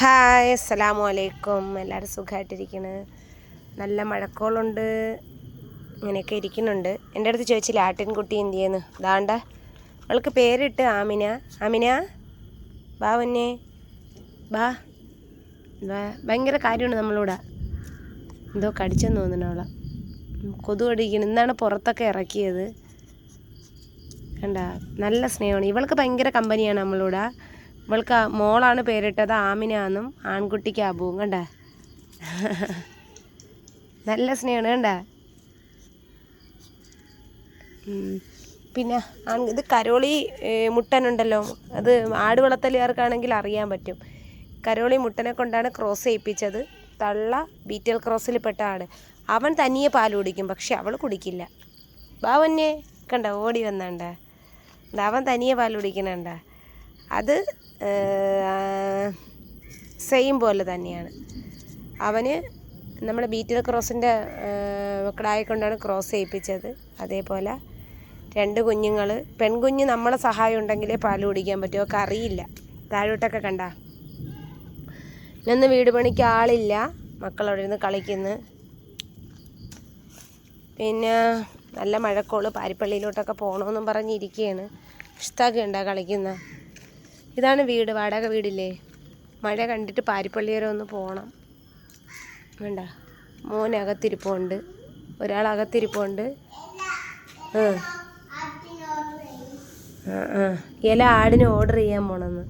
Hi അസ്സലാമു അലൈക്കും എല്ലാവരും സുഖമായിട്ടിരിക്കണ് നല്ല മഴക്കോളുണ്ട്. ഇങ്ങനെയൊക്കെ ഇരിക്കുന്നുണ്ട്. എന്റെ അടുത്ത് ചോദിച്ചില്ല ആട്ടിൻകുട്ടി എന്ത് ചെയ്യുന്നു ദാണ്ട അവൾക്ക് പേരിട്ട് ആമിന. ആമിന ബാ വന്നെ ബാ ഭയങ്കര കാര്യമാണ് നമ്മളിവിടെ. എന്തോ കടിച്ചെന്ന് തോന്നുന്നു അവളെ. കൊതു കടിക്കണം. ഇന്നാണ് പുറത്തൊക്കെ ഇറക്കിയത്. കണ്ട നല്ല സ്നേഹമാണ്. ഇവൾക്ക് ഭയങ്കര കമ്പനിയാണ് നമ്മളിവിടെ. ഇവൾക്ക് മോളാണ് പേരിട്ടത് ആമിന എന്നും ആൺകുട്ടിക്ക് അബുവും കണ്ട? നല്ല സ്നേഹമാണ് കണ്ട? പിന്നെ ഇത് കരോളി മുട്ടനുണ്ടല്ലോ. അത് ആട് വളർത്തലുകാർക്കാണെങ്കിൽ അറിയാൻ പറ്റും. കരോളി മുട്ടനെ കൊണ്ടാണ് ക്രോസ് ചെയ്യിപ്പിച്ചത്. തള്ള ബീറ്റൽ ക്രോസിൽ പെട്ട ആട്. അവൻ തനിയെ പാൽ കുടിക്കും പക്ഷെ അവൾ കുടിക്കില്ല. ബാവന്നെ കണ്ട ഓടി വന്നണ്ട അവൻ തനിയെ പാൽ കുടിക്കണണ്ട അത് സെയിം പോലെ തന്നെയാണ്. അവന് നമ്മുടെ ബീറ്റിൽ ക്രോസിന്റെ മക്കളായി കൊണ്ടാണ് ക്രോസ് ചെയ്യിപ്പിച്ചത്. അതേപോലെ രണ്ട് കുഞ്ഞുങ്ങൾ പെൺകുഞ്ഞ് നമ്മളെ സഹായം ഉണ്ടെങ്കിലേ പാൽ കുടിക്കാൻ പറ്റുമോ ഒക്കെ അറിയില്ല. താഴോട്ടൊക്കെ കണ്ട. ഇന്ന് വീട് പണിക്ക് ആളില്ല. മക്കളവിടെ ഇരുന്ന് കളിക്കുന്നു. പിന്നെ നല്ല മഴക്കോൾ പാരിപ്പള്ളിയിലോട്ടൊക്കെ പോകണമെന്നും പറഞ്ഞിരിക്കുകയാണ് ഇഷ്ടമൊക്കെ ഉണ്ടാ കളിക്കുന്ന? ഇതാണ് വീട് വാടക വീടില്ലേ? മഴ കണ്ടിട്ട് പാരിപ്പള്ളി വരെ ഒന്ന് പോകണം വേണ്ട. മോൻ അകത്തിരിപ്പുണ്ട്. ഒരാൾ അകത്തിരിപ്പുണ്ട്. ഇല ആടിന് ഓർഡർ ചെയ്യാൻ പോണെന്ന്.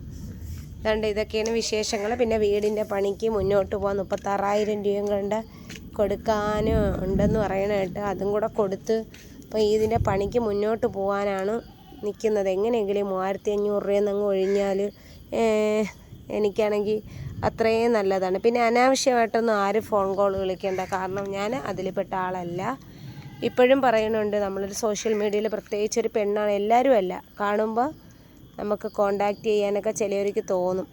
അതുകൊണ്ട് ഇതൊക്കെയാണ് വിശേഷങ്ങൾ പിന്നെ വീടിന്റെ പണിക്ക് മുന്നോട്ട് പോകാൻ മുപ്പത്താറായിരം രൂപയും കണ്ട് കൊടുക്കാനും ഉണ്ടെന്ന് പറയണ കേട്ട് അതും കൂടെ കൊടുത്ത് അപ്പോൾ ഇതിന്റെ പണിക്ക് മുന്നോട്ട് പോകാനാണ് നിൽക്കുന്നത്. എങ്ങനെയെങ്കിലും മൂവായിരത്തി അഞ്ഞൂറ് രൂപയെന്ന് അങ്ങ് ഒഴിഞ്ഞാൽ എനിക്കാണെങ്കിൽ അത്രയും നല്ലതാണ്. പിന്നെ അനാവശ്യമായിട്ടൊന്നും ആരും ഫോൺ കോൾ വിളിക്കേണ്ട. കാരണം ഞാൻ അതിൽപ്പെട്ട ആളല്ല. ഇപ്പോഴും പറയുന്നുണ്ട് നമ്മളൊരു സോഷ്യൽ മീഡിയയിൽ പ്രത്യേകിച്ച് ഒരു പെണ്ണാണ് എല്ലാവരും അല്ല. കാണുമ്പോൾ നമുക്ക് കോണ്ടാക്ട് ചെയ്യാനൊക്കെ ചിലവർക്ക് തോന്നും.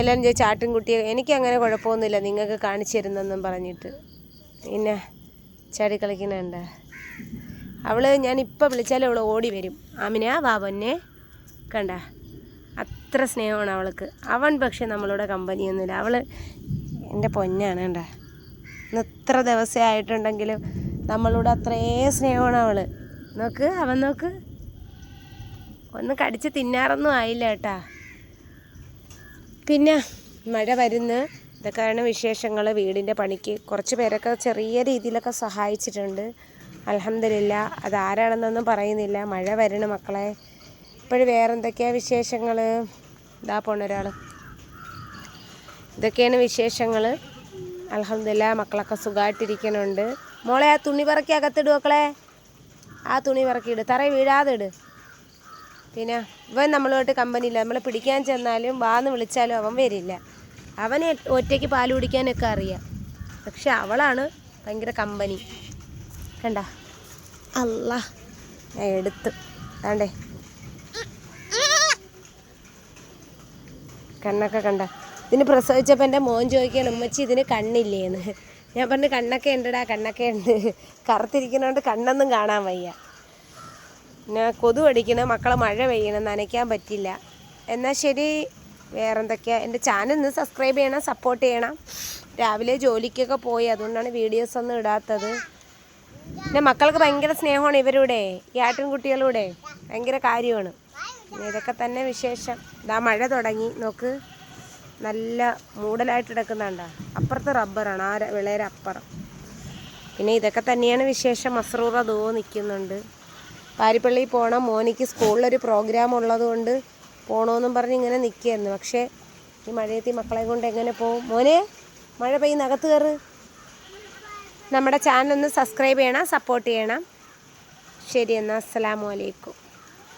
എല്ലാവരും ചാട്ടും ആട്ടിൻകുട്ടിയെ എനിക്ക് അങ്ങനെ കുഴപ്പമൊന്നുമില്ല. നിങ്ങൾക്ക് കാണിച്ചു തരുന്നെന്നും പറഞ്ഞിട്ട്. പിന്നെ ചാടി കളിക്കുന്നുണ്ട്. അവൾ ഞാൻ ഇപ്പോൾ വിളിച്ചാലും അവൾ ഓടി വരും. ആമിന വാ പൊന്നെ കണ്ട. അത്ര സ്നേഹമാണ് അവൾക്ക്. അവൻ പക്ഷെ നമ്മളോട് കമ്പനിയൊന്നുമില്ല. അവൾ എന്റെ പൊന്നാണ് കണ്ട. ഇന്ന് ഇത്ര ദിവസം ആയിട്ടുണ്ടെങ്കിലും നമ്മളോട് അത്രേ സ്നേഹമാണ് അവൾ നോക്ക് അവൻ നോക്ക്. ഒന്ന് കടിച്ച് തിന്നാറൊന്നും ആയില്ല കേട്ടാ. പിന്നെ മഴ വരുന്ന്. ഇതൊക്കെയാണ് വിശേഷങ്ങൾ വീടിന്റെ പണിക്ക് കുറച്ച് പേരൊക്കെ ചെറിയ രീതിയിലൊക്കെ സഹായിച്ചിട്ടുണ്ട്. അലഹമില്ല അതാരാണെന്നൊന്നും പറയുന്നില്ല. മഴ വരണം മക്കളെ. ഇപ്പോഴും വേറെ എന്തൊക്കെയാണ് വിശേഷങ്ങൾ ഇതാ പോണ ഒരാൾ ഇതൊക്കെയാണ് വിശേഷങ്ങൾ അലഹമില്ല മക്കളൊക്കെ സുഖമായിട്ടിരിക്കണുണ്ട് മോളെ ആ തുണി പറക്കി അകത്തിട് മക്കളെ. ആ തുണി പറക്കിയിട്. തറ വീഴാതെ ഇട് പിന്നെ ഇവൻ നമ്മളുമായിട്ട് കമ്പനിയില്ല. നമ്മളെ പിടിക്കാൻ ചെന്നാലും വാന്ന് വിളിച്ചാലും അവൻ വരില്ല. അവനെ ഒറ്റയ്ക്ക് പാൽ കുടിക്കാനൊക്കെ അറിയാം. പക്ഷെ അവളാണ് ഭയങ്കര കമ്പനി. കണ്ട? അല്ല. ഞാൻ എടുത്ത്. വേണ്ടേ കണ്ണൊക്കെ കണ്ട. ഇതിന് പ്രസവിച്ചപ്പോൾ എന്റെ മോൻ ചോദിക്കാൻ ഉമ്മച്ചി ഇതിന് കണ്ണില്ലേന്ന്? ഞാൻ പറഞ്ഞു കണ്ണൊക്കെ ഉണ്ടടാ കണ്ണൊക്കെ ഉണ്ട്. കറുത്തിരിക്കുന്നതുകൊണ്ട് കണ്ണൊന്നും കാണാൻ വയ്യ. പിന്നെ കൊതു അടിക്കണം മക്കളെ മഴ പെയ്യണം നനയ്ക്കാൻ പറ്റില്ല. എന്നാൽ ശരി വേറെന്തൊക്കെയാ? എന്റെ ചാനൽ ഒന്ന് സബ്സ്ക്രൈബ് ചെയ്യണം സപ്പോർട്ട് ചെയ്യണം. രാവിലെ ജോലിക്കൊക്കെ പോയി അതുകൊണ്ടാണ് വീഡിയോസ് ഒന്നും ഇടാത്തത്. പിന്നെ മക്കൾക്ക് ഭയങ്കര സ്നേഹമാണ് ഇവരുടെ ഈ ആട്ടിൻകുട്ടികളുടെ ഭയങ്കര കാര്യമാണ്. ഇതൊക്കെ തന്നെ വിശേഷം. ഇതാ മഴ തുടങ്ങി. നോക്ക്. നല്ല മൂടലായിട്ട് എടുക്കുന്നുണ്ട അപ്പുറത്ത് റബ്ബറാണ് ആ വിളയുടെ അപ്പുറം. പിന്നെ ഇതൊക്കെ തന്നെയാണ് വിശേഷം. മസ്രൂറ ദോ നിൽക്കുന്നുണ്ട്. പാരിപ്പള്ളി പോകണം മോനിക്ക് സ്കൂളിലൊരു പ്രോഗ്രാം ഉള്ളതുകൊണ്ട് പോകണമെന്നും പറഞ്ഞ് ഇങ്ങനെ നിൽക്കുകയായിരുന്നു. പക്ഷേ ഈ മഴയത്ത് മക്കളെ കൊണ്ട് എങ്ങനെ പോകും മോനെ മഴ പെയ്യുന്ന അകത്ത് കയറ്. നമ്മുടെ ചാനൽ ഒന്ന് സബ്സ്ക്രൈബ് ചെയ്യണം സപ്പോർട്ട് ചെയ്യണം. ശരി എന്നാൽ അസ്സലാമു അലൈക്കും.